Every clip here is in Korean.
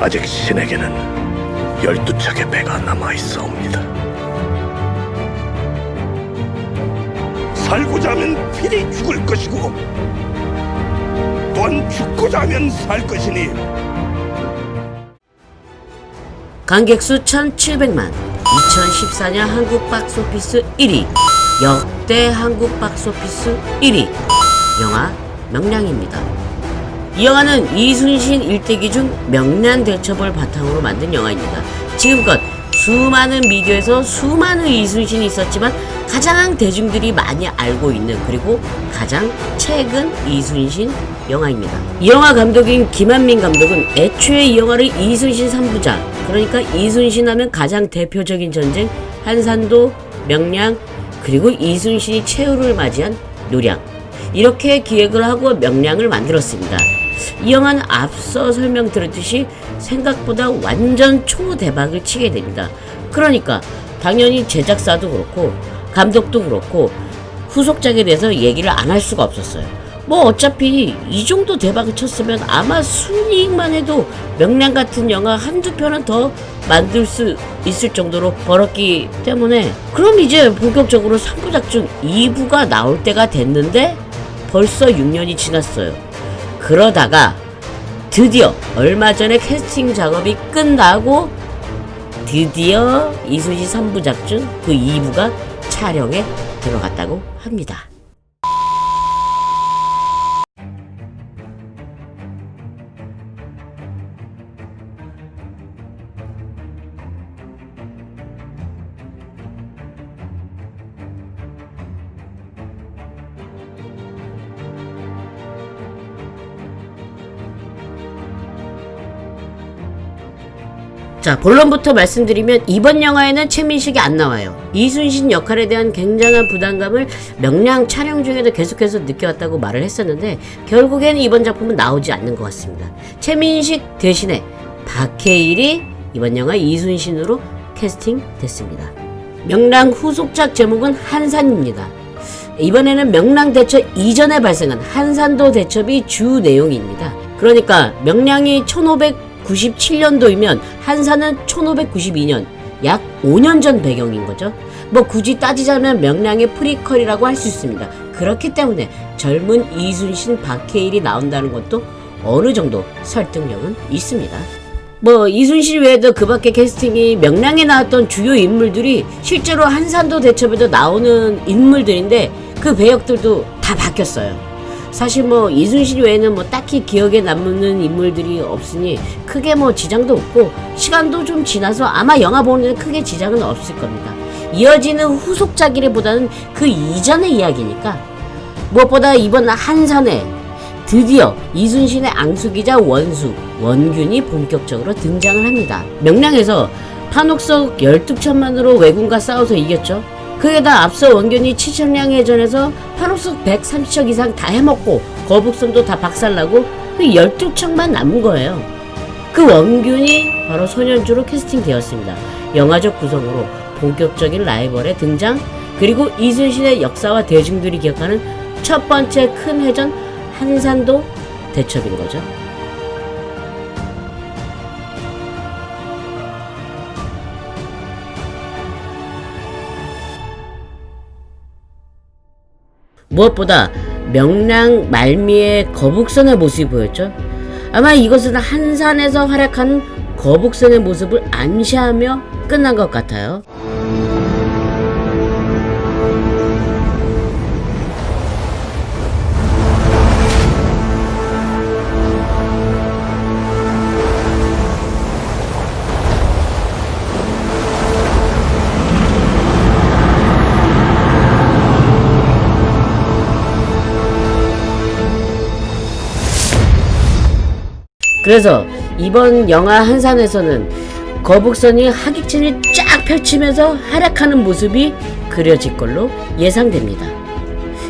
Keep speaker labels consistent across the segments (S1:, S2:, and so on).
S1: 아직 신에게는 열두 척의 배가 남아 있어옵니다. 살고자 하면 필히 죽을 것이고 또한 죽고자 하면 살 것이니
S2: 관객 수 1,700만. 2014년 한국 박스오피스 1위. 역대 한국 박스오피스 1위. 영화 명량입니다. 이 영화는 이순신 일대기 중 명량 대첩을 바탕으로 만든 영화입니다. 지금껏 수많은 미디어에서 수많은 이순신이 있었지만 가장 대중들이 많이 알고 있는 그리고 가장 최근 이순신 영화입니다. 이 영화 감독인 김한민 감독은 애초에 이 영화를 이순신 3부작 그러니까 이순신 하면 가장 대표적인 전쟁 한산도, 명량 그리고 이순신이 최후를 맞이한 노량 이렇게 기획을 하고 명량을 만들었습니다. 이 영화는 앞서 설명드렸듯이 생각보다 완전 초대박을 치게 됩니다. 그러니까 당연히 제작사도 그렇고 감독도 그렇고 후속작에 대해서 얘기를 안 할 수가 없었어요. 뭐 어차피 이 정도 대박을 쳤으면 아마 순이익만 해도 명량 같은 영화 한두 편은 더 만들 수 있을 정도로 벌었기 때문에 그럼 이제 본격적으로 3부작 중 2부가 나올 때가 됐는데 벌써 6년이 지났어요. 그러다가 드디어 얼마 전에 캐스팅 작업이 끝나고 드디어 이순신 3부작 중 그 2부가 촬영에 들어갔다고 합니다. 자, 본론부터 말씀드리면 이번 영화에는 최민식이 안 나와요. 이순신 역할에 대한 굉장한 부담감을 명량 촬영 중에도 계속해서 느껴왔다고 말을 했었는데 결국에는 이번 작품은 나오지 않는 것 같습니다. 최민식 대신에 박해일이 이번 영화 이순신으로 캐스팅 됐습니다. 명량 후속작 제목은 한산입니다. 이번에는 명량 대첩 이전에 발생한 한산도 대첩이 주 내용입니다. 그러니까 명량이 1597년도이면 한산은 1592년, 약 5년 전 배경인 거죠. 뭐 굳이 따지자면 명량의 프리퀄이라고 할 수 있습니다. 그렇기 때문에 젊은 이순신 박해일이 나온다는 것도 어느 정도 설득력은 있습니다. 뭐 이순신 외에도 그 밖에 캐스팅이 명량에 나왔던 주요 인물들이 실제로 한산도 대첩에도 나오는 인물들인데 그 배역들도 다 바뀌었어요. 사실 뭐 이순신 외에는 뭐 딱히 기억에 남는 인물들이 없으니 크게 뭐 지장도 없고 시간도 좀 지나서 아마 영화 보는 데 크게 지장은 없을 겁니다. 이어지는 후속작이라보다는 그 이전의 이야기니까 무엇보다 이번 한산에 드디어 이순신의 앙숙이자 원수 원균이 본격적으로 등장을 합니다. 명량에서 판옥석 12천만으로 왜군과 싸워서 이겼죠. 그게다 앞서 원균이 칠천량 해전에서 판옥석 130척 이상 다 해먹고 거북선도 다 박살나고 그 12척만 남은 거예요. 그 원균이 바로 소년주로 캐스팅되었습니다. 영화적 구성으로 본격적인 라이벌의 등장 그리고 이순신의 역사와 대중들이 기억하는 첫 번째 큰 해전 한산도 대첩인 거죠. 무엇보다 명량 말미의 거북선의 모습이 보였죠. 아마 이것은 한산에서 활약한 거북선의 모습을 암시하며 끝난 것 같아요. 그래서 이번 영화 한산에서는 거북선이 하객진을 쫙 펼치면서 활약하는 모습이 그려질 걸로 예상됩니다.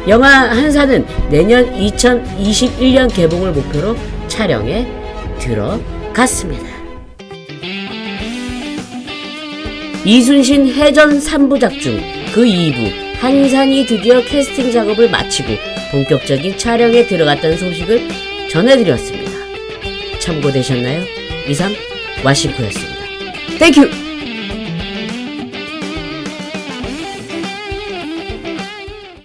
S2: 영화 한산은 내년 2021년 개봉을 목표로 촬영에 들어갔습니다. 이순신 해전 3부작 중 그 2부 한산이 드디어 캐스팅 작업을 마치고 본격적인 촬영에 들어갔다는 소식을 전해드렸습니다. 참고되셨나요? 이상 와싱크였습니다. 땡큐!